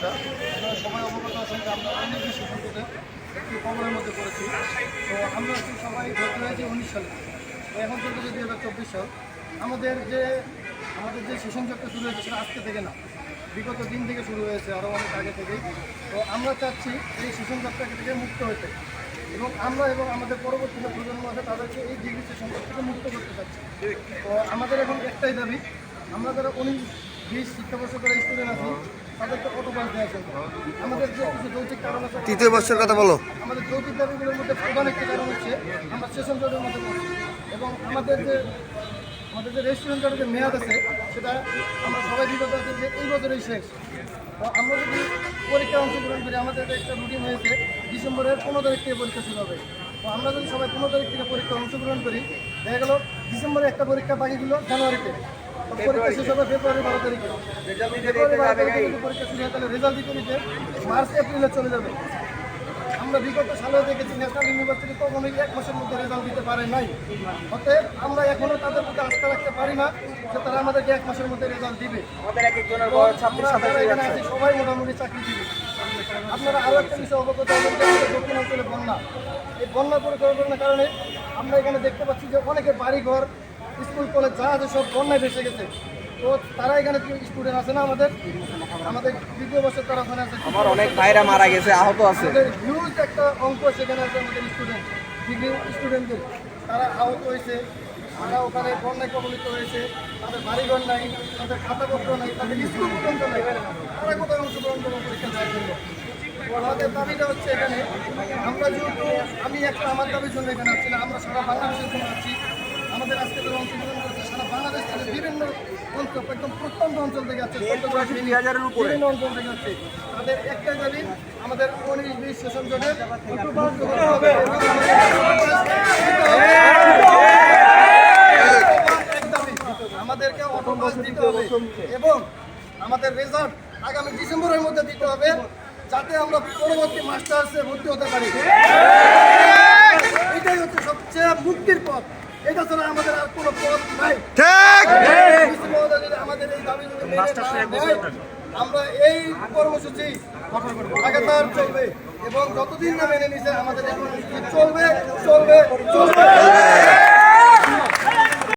আপনারা সবাই অবগত আছেন যে আমরা অনেক বেশি সংকটে একটি খবরের মধ্যে পড়েছি। তো আমরা সবাই ভর্তি হয়েছি উনিশ সালে। এখন যদি দুই হাজার চব্বিশ সাল, আমাদের যে আমাদের যে সেশন চক্র শুরু হয়েছে সেটা আজকে থেকে না। বিগত দিন থেকে শুরু হয়েছে আরও অনেক আগে থেকেই। তো আমরা চাচ্ছি এই সেশন চক্র থেকে মুক্ত হতে। এবং আমরা এবং আমাদের পরবর্তী যে প্রজন্ম আছে, তাদেরকে এই ডিগ্রি সেশন থেকে মুক্ত করতে চাচ্ছি। তো আমাদের এখন একটাই দাবি, আমরা যারা উনিশ, বিশ শিক্ষাবর্ষ করে স্টুডেন্ট আছি, তাদেরকে তৃতীয় বর্ষের কথা বলো। আমাদের যৌতিক দাবিগুলোর মধ্যে প্রধান একটি কারণ হচ্ছে আমরা সেশন জটের মধ্যে পড়ছি। এবং আমাদের যে আমাদের যে রেস্টুরেন্ট যে মেয়াদ আছে, সেটা আমরা সবাই বিগত আছি যে এই বছরেই শেষ। আমরা যদি পরীক্ষায় অংশগ্রহণ করি আমাদের একটা রুটিন হয়েছে, ডিসেম্বরের পনেরো তারিখ থেকে পরীক্ষা শুরু হবে। তো আমরা যদি সবাই পনেরো তারিখ থেকে পরীক্ষা অংশগ্রহণ করি, দেখা গেল ডিসেম্বরে একটা পরীক্ষা বাকিগুলো জানুয়ারিতে। পরীক্ষা শেষ হবে ফেব্রুয়ারি বারো তারিখে। ফেব্রুয়ারি বারো তারিখে পরীক্ষা শুরু হয় তাহলে রেজাল্ট দিতে দিতে মার্চ এপ্রিলে চলে যাবে। আমরা বিগত সালে দেখেছি ন্যাশনাল ইউনিভার্সিটি কখনোই এক মাসের মধ্যে রেজাল্ট দিতে পারে নাই। অতএব আমরা এখনও তাদের প্রতি আস্থা রাখতে পারি না যে তারা আমাদেরকে এক মাসের মধ্যে রেজাল্ট দিবে। সবাই মোটামুটি চাকরি দিবে। আপনারা আরও একটা বিষয় অবগত দক্ষিণ অঞ্চলে বন্যা। এই বন্যা পরিকল্পনার কারণে আমরা এখানে দেখতে পাচ্ছি যে অনেকের বাড়িঘর স্কুল কলেজ যা আছে সব বন্যায় ভেসে গেছে। তো তারা এখানে স্টুডেন্ট আছে না আমাদের? আমাদের দ্বিতীয় বছর তারা ওখানে আছে। আমার অনেক ভাইরা মারা গেছে আহত আছে। হিউজ একটা অঙ্ক সেখানে আছে আমাদের স্টুডেন্ট ডিগ্রি স্টুডেন্টদের তারা আহত হয়েছে তারা ওখানে বন্যায় কবলিত হয়েছে তাদের বাড়িঘর নাই তাদের খাতাপত্র নাই তাদের স্কুল পর্যন্ত নাই। তারা কোথায় অংশগ্রহণ করব পরীক্ষা দেওয়ার জন্য? আমাদের দাবিটা হচ্ছে এখানে আমরা যেহেতু আমি একটা আমার দাবির জন্য এখানে আসছি না আমরা সারা বাংলাদেশের জন্য আসছি। আমাদের আজকে যারা অংশগ্রহণ করছে সারা বাংলাদেশ থেকে বিভিন্ন অঞ্চল একদম প্রত্যন্ত অঞ্চল থেকে আছে। বিভিন্ন অঞ্চল থেকে আছে তাদের একটাই দাবি আমাদের উনিশ বিশ সেশন জনের আমাদেরকে অটোপাস দিতে হবে এবং আমাদের রেজাল্ট আগামী ডিসেম্বরের মধ্যে দিতে হবে যাতে আমরা পরবর্তী মাস্টার্সে ভর্তি হতে পারি। আমরা এই কর্মসূচি লাগাতার চলবে এবং যতদিন না মেনে নিছে আমাদের